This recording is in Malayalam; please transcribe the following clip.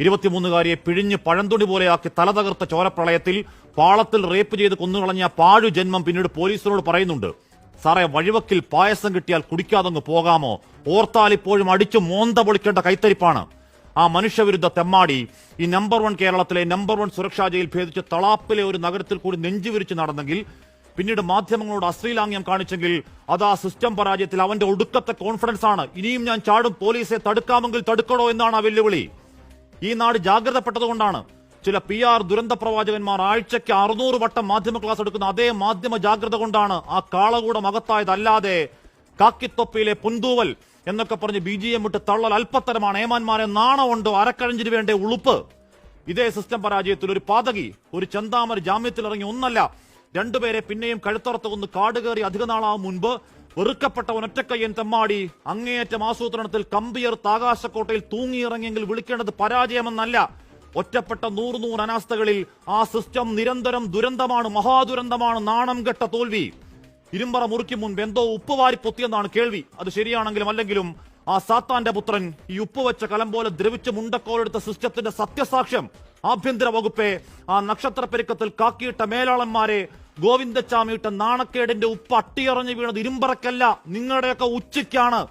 ഇരുപത്തിമൂന്നുകാരിയെ പിഴിഞ്ഞ് പഴന്തുണി പോലെയാക്കി തല തകർത്ത ചോരപ്രളയത്തിൽ പാളത്തിൽ റേപ്പ് ചെയ്ത് കൊന്നുകളഞ്ഞ പാഴു ജന്മം പിന്നീട് പോലീസിനോട് പറയുന്നുണ്ട്. സാറേ വഴിവക്കിൽ പായസം കിട്ടിയാൽ കുടിക്കാതങ്ങ് പോകാമോ? ഓർത്താൽ ഇപ്പോഴും അടിച്ചു മോന്ത പൊളിക്കേണ്ട കൈത്തരിപ്പാണ്. ആ മനുഷ്യവിരുദ്ധ തെമ്മാടി ഈ നമ്പർ വൺ കേരളത്തിലെ നമ്പർ വൺ സുരക്ഷാ ജയിൽ ഭേദിച്ച് തളാപ്പിലെ ഒരു നഗരത്തിൽ കൂടി നെഞ്ചുവിരിച്ച് നടന്നെങ്കിൽ പിന്നീട് മാധ്യമങ്ങളോട് അശ്ലീലാംഗ്യം കാണിച്ചെങ്കിൽ അത് ആ സിസ്റ്റം പരാജയത്തിൽ അവന്റെ ഒടുക്കത്തെ കോൺഫിഡൻസ് ആണ് ഇനിയും ഞാൻ ചാടും പോലീസെ തടുക്കാമെങ്കിൽ തടുക്കണോ എന്നാണ് ആ വെല്ലുവിളി. ഈ നാട് ജാഗ്രതപ്പെട്ടതുകൊണ്ടാണ് ചില പി ആർ ദുരന്ത പ്രവാചകന്മാർ ആഴ്ചയ്ക്ക് അറുന്നൂറ് വട്ടം മാധ്യമ ക്ലാസ് എടുക്കുന്ന അതേ മാധ്യമ ജാഗ്രത കൊണ്ടാണ് ആ കാളകൂടം അകത്തായതല്ലാതെ കാക്കിത്തൊപ്പിയിലെ പുന്തൂവൽ എന്നൊക്കെ പറഞ്ഞ് ബി ജി എം വിട്ട് തള്ളൽ അല്പത്തരമാണ്. ഏമാന്മാരെ നാണമുണ്ടോ അരക്കഴഞ്ചിന് വേണ്ട ഉളുപ്പ്? ഇതേ സിസ്റ്റം പരാജയത്തിൽ ഒരു പാതകി. ഒരു ചന്താമർ ജാമ്യത്തിൽ ഇറങ്ങി ഒന്നല്ല. രണ്ടുപേരെ പിന്നെയും കഴുത്തറത്ത് ഒന്ന് കാടുകയറി അധിക നാളാവും മുൻപ്. വെറുക്കപ്പെട്ട ഒനറ്റക്കയ്യൻ തെമ്മാടി. അങ്ങേയറ്റം ആസൂത്രണത്തിൽ കമ്പിയർ താകാശക്കോട്ടയിൽ തൂങ്ങിയിറങ്ങിയെങ്കിൽ വിളിക്കേണ്ടത് പരാജയമെന്നല്ല. ഒറ്റപ്പെട്ട നൂറ് നൂറ് അനാസ്ഥകളിൽ ആ സിസ്റ്റം നിരന്തരം ദുരന്തമാണ് മഹാദുരന്തമാണ് നാണം കെട്ട തോൽവി. ഇരുമ്പറ മുറിക്കും മുൻപ് എന്തോ ഉപ്പ് വാരി പൊത്തിയെന്നാണ് കേൾവി. അത് ശരിയാണെങ്കിലും അല്ലെങ്കിലും ആ സാത്താന്റെ പുത്രൻ ഈ ഉപ്പ് വെച്ച കലം പോലെ ദ്രവിച്ച് മുണ്ടക്കോലെടുത്ത സിസ്റ്റത്തിന്റെ സത്യസാക്ഷ്യം. ആഭ്യന്തര വകുപ്പെ ആ നക്ഷത്ര പെരുക്കത്തിൽ കാക്കിയിട്ട മേലാളന്മാരെ ഗോവിന്ദച്ചാമിയിട്ട നാണക്കേടിന്റെ ഉപ്പ് അട്ടിയറഞ്ഞു വീണത് ഇരുമ്പറക്കല്ല. നിങ്ങളുടെയൊക്കെ ഉച്ചയ്ക്കാണ്.